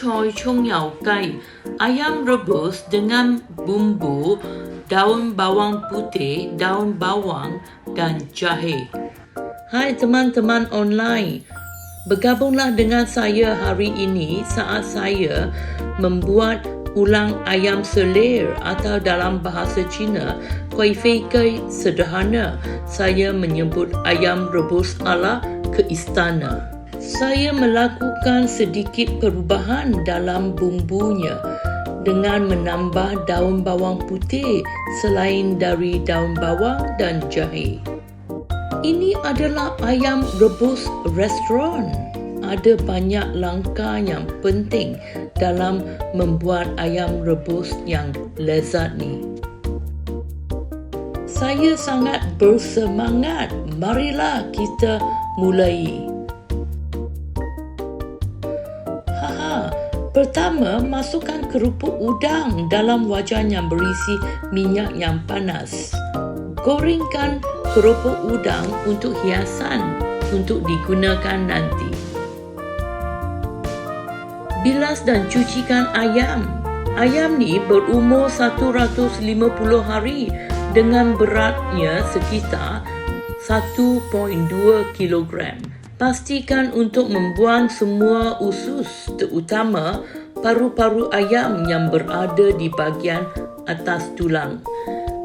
choy chung yao kai, ayam rebus dengan bumbu daun bawang putih, daun bawang dan jahe. Hai teman-teman online, bergabunglah dengan saya hari ini saat saya membuat ulang ayam selir atau dalam bahasa Cina, kuih fei sederhana. Saya menyebut ayam rebus ala ke istana. Saya melakukan sedikit perubahan dalam bumbunya dengan menambah daun bawang putih selain dari daun bawang dan jahe. Ini adalah ayam rebus restoran. Ada banyak langkah yang penting dalam membuat ayam rebus yang lezat ni. Saya sangat bersemangat. Marilah kita mulai. Pertama, masukkan kerupuk udang dalam wajan yang berisi minyak yang panas. Gorengkan kerupuk udang untuk hiasan untuk digunakan nanti. Bilas dan cucikan ayam. Ayam ni berumur 150 hari dengan beratnya sekitar 1.2 kilogram. Pastikan untuk membuang semua usus terutama paru-paru ayam yang berada di bahagian atas tulang.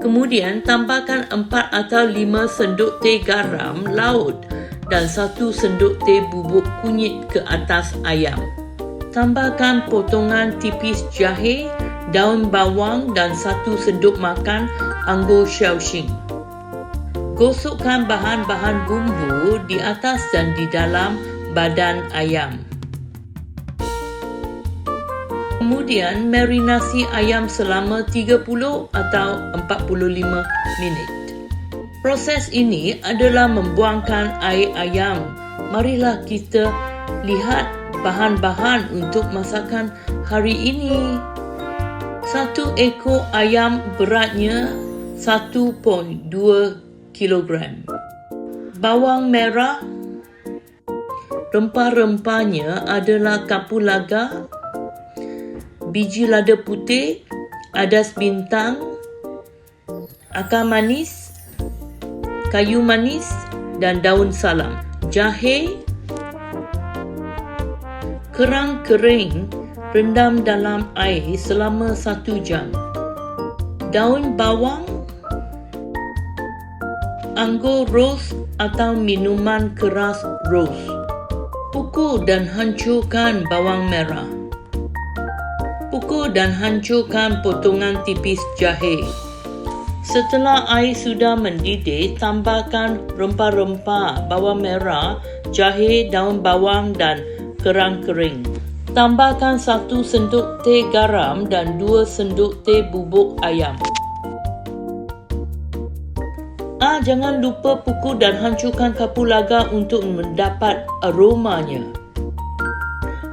Kemudian tambahkan 4 atau 5 senduk teh garam laut dan 1 senduk teh bubuk kunyit ke atas ayam. Tambahkan potongan tipis jahe, daun bawang dan 1 senduk makan anggur shaoxing. Gosokkan bahan-bahan bumbu di atas dan di dalam badan ayam. Kemudian marinasi ayam selama 30 atau 45 minit. Proses ini adalah membuangkan air ayam. Marilah kita lihat bahan-bahan untuk masakan hari ini. Satu ekor ayam beratnya 1.2 kilogram. Bawang merah Rempah-rempahnya adalah kapulaga, biji lada putih, adas bintang, akar manis, kayu manis dan daun salam. Jahe, kerang kering rendam dalam air selama satu jam. Daun bawang anggur ros atau minuman keras ros. Pukul dan hancurkan bawang merah. Pukul dan hancurkan potongan tipis jahe. Setelah air sudah mendidih, tambahkan rempah-rempah bawang merah, jahe, daun bawang dan kerang kering. Tambahkan satu senduk teh garam dan dua senduk teh bubuk ayam. Jangan lupa pukul dan hancurkan kapulaga untuk mendapat aromanya.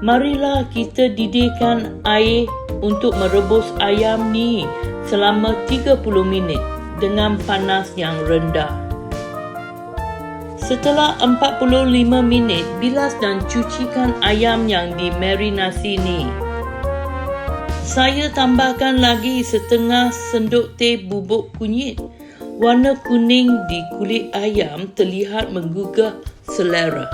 Marilah kita didihkan air untuk merebus ayam ni selama 30 minit dengan panas yang rendah. Setelah 45 minit, bilas dan cucikan ayam yang dimarinasi ni. Saya tambahkan lagi setengah sendok teh bubuk kunyit warna kuning di kulit ayam terlihat menggugah selera.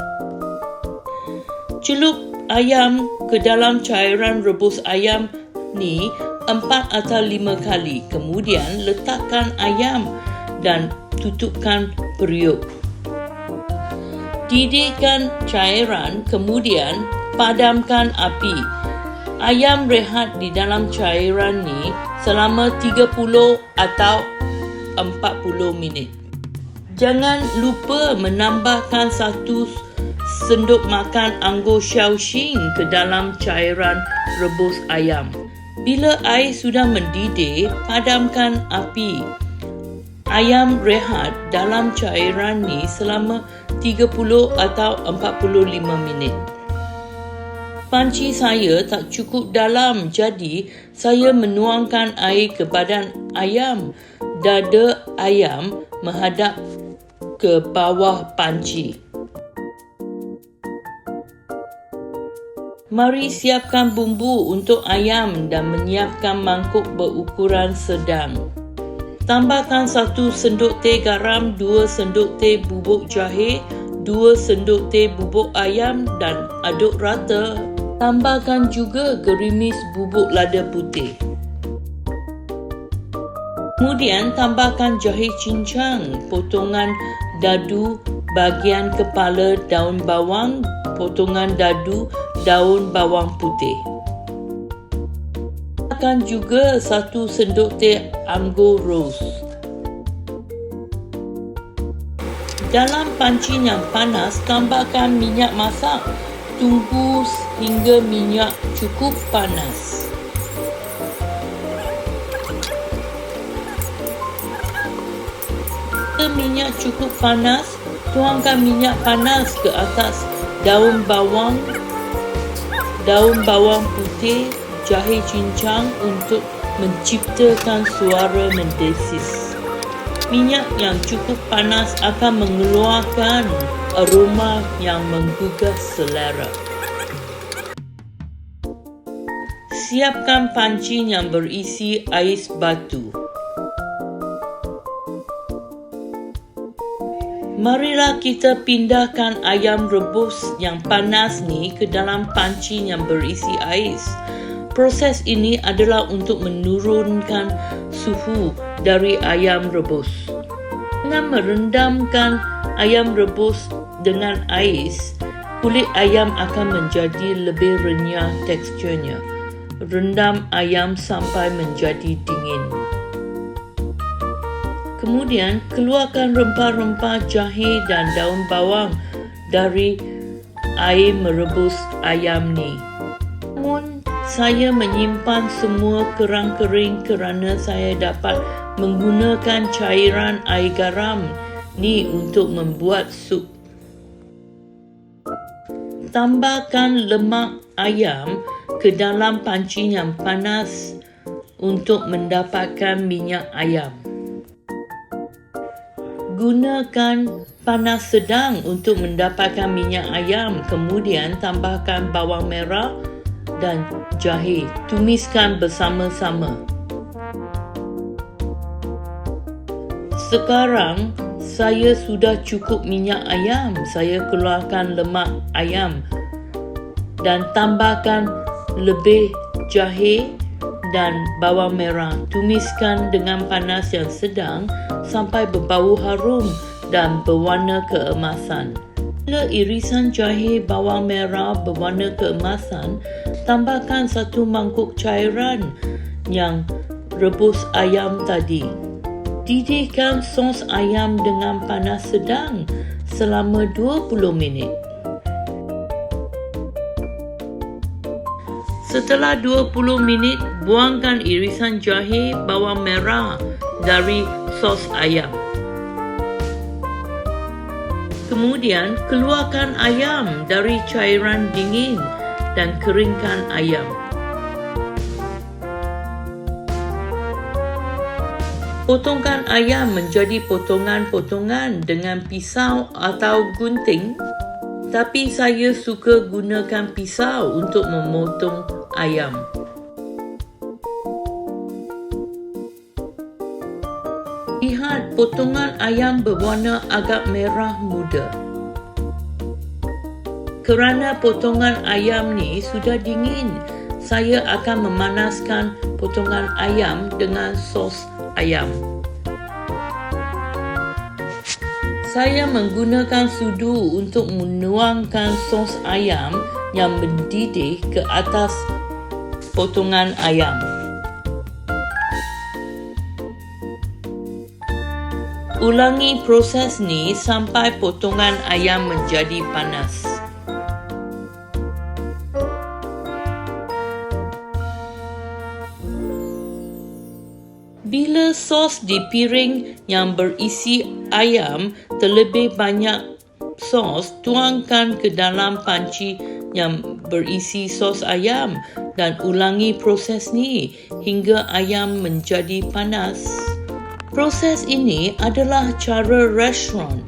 Celup ayam ke dalam cairan rebus ayam ni empat atau lima kali. Kemudian letakkan ayam dan tutupkan periuk. Didihkan cairan, kemudian padamkan api. Ayam rehat di dalam cairan ni selama 30 atau 40 minit. Jangan lupa menambahkan satu senduk makan anggur shaoxing ke dalam cairan rebus ayam. Bila air sudah mendidih, padamkan api. Ayam rehat dalam cairan ni selama 30 atau 45 minit. Panci saya tak cukup dalam jadi saya menuangkan air ke badan ayam dada ayam menghadap ke bawah panci. Mari siapkan bumbu untuk ayam dan menyiapkan mangkuk berukuran sedang. Tambahkan satu sendok teh garam, dua sendok teh bubuk jahe, dua sendok teh bubuk ayam dan aduk rata. Tambahkan juga gerimis bubuk lada putih. Kemudian tambahkan jahe cincang, potongan dadu, bahagian kepala daun bawang, potongan dadu, daun bawang putih. Tambahkan juga satu sendok teh anggur rose. Dalam panci yang panas, tambahkan minyak masak. Tunggu hingga minyak cukup panas. Minyak cukup panas, tuangkan minyak panas ke atas daun bawang, daun bawang putih, jahe cincang untuk menciptakan suara mendesis. Minyak yang cukup panas akan mengeluarkan aroma yang menggugah selera. Siapkan panci yang berisi ais batu. Marilah kita pindahkan ayam rebus yang panas ni ke dalam panci yang berisi ais. Proses ini adalah untuk menurunkan suhu dari ayam rebus. Dengan merendamkan ayam rebus dengan ais, kulit ayam akan menjadi lebih renyah teksturnya. Rendam ayam sampai menjadi dingin. Kemudian keluarkan rempah-rempah jahe dan daun bawang dari air merebus ayam ni. Namun saya menyimpan semua kerang kering kerana saya dapat menggunakan cairan air garam ni untuk membuat sup. Tambahkan lemak ayam ke dalam panci yang panas untuk mendapatkan minyak ayam gunakan panas sedang untuk mendapatkan minyak ayam kemudian tambahkan bawang merah dan jahe. Tumiskan bersama-sama. Sekarang saya sudah cukup minyak ayam. Saya keluarkan lemak ayam dan tambahkan lebih jahe dan bawang merah. Tumiskan dengan panas yang sedang sampai berbau harum dan berwarna keemasan. Bila irisan jahe bawang merah berwarna keemasan, tambahkan satu mangkuk cairan yang rebus ayam tadi. Didihkan sos ayam dengan panas sedang selama 20 minit. Setelah 20 minit, buangkan irisan jahe bawang merah dari sos ayam. Kemudian, keluarkan ayam dari cairan dingin dan keringkan ayam. Potongkan ayam menjadi potongan-potongan dengan pisau atau gunting. Tapi saya suka gunakan pisau untuk memotong ayam. Potongan ayam berwarna agak merah muda. Kerana potongan ayam ni sudah dingin, saya akan memanaskan potongan ayam dengan sos ayam. Saya menggunakan sudu untuk menuangkan sos ayam yang mendidih ke atas potongan ayam. Ulangi proses ni sampai potongan ayam menjadi panas. Bila sos di piring yang berisi ayam terlebih banyak sos, tuangkan ke dalam panci yang berisi sos ayam dan ulangi proses ni hingga ayam menjadi panas. Proses ini adalah cara restoran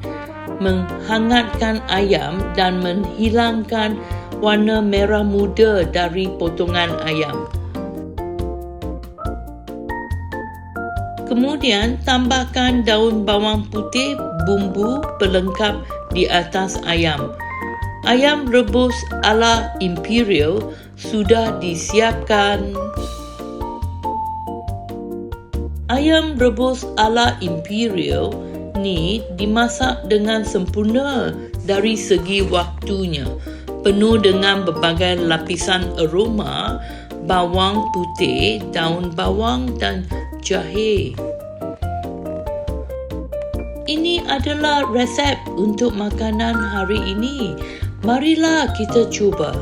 menghangatkan ayam dan menghilangkan warna merah muda dari potongan ayam. Kemudian tambahkan daun bawang putih bumbu pelengkap di atas ayam. Ayam rebus ala imperial sudah disiapkan. Ayam rebus ala imperial ni dimasak dengan sempurna dari segi waktunya. Penuh dengan berbagai lapisan aroma, bawang putih, daun bawang dan jahe. Ini adalah resep untuk makanan hari ini. Marilah kita cuba.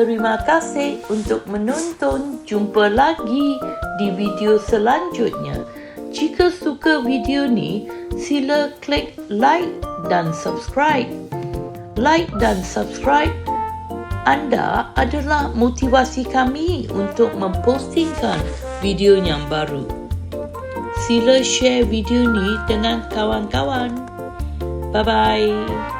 Terima kasih untuk menonton. Jumpa lagi di video selanjutnya. Jika suka video ni, sila klik like dan subscribe. Like dan subscribe anda adalah motivasi kami untuk mempostingkan video yang baru. Sila share video ni dengan kawan-kawan. Bye-bye.